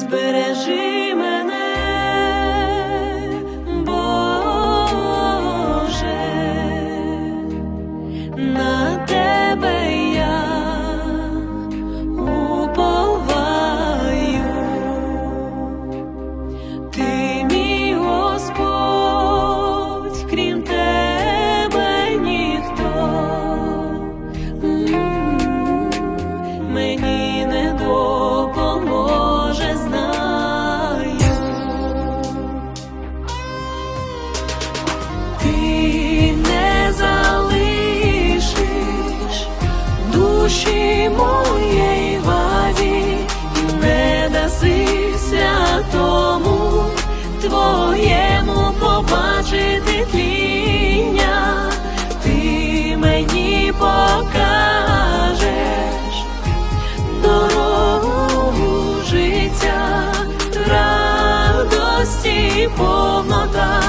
збережи мене, Боже, на тебе я уповаю. Ти мій Господь, крім тебе ніхто мені не душі моєї вазі, не даси святому твоєму побачити тління, ти мені покажеш дорогу життя, радості повнота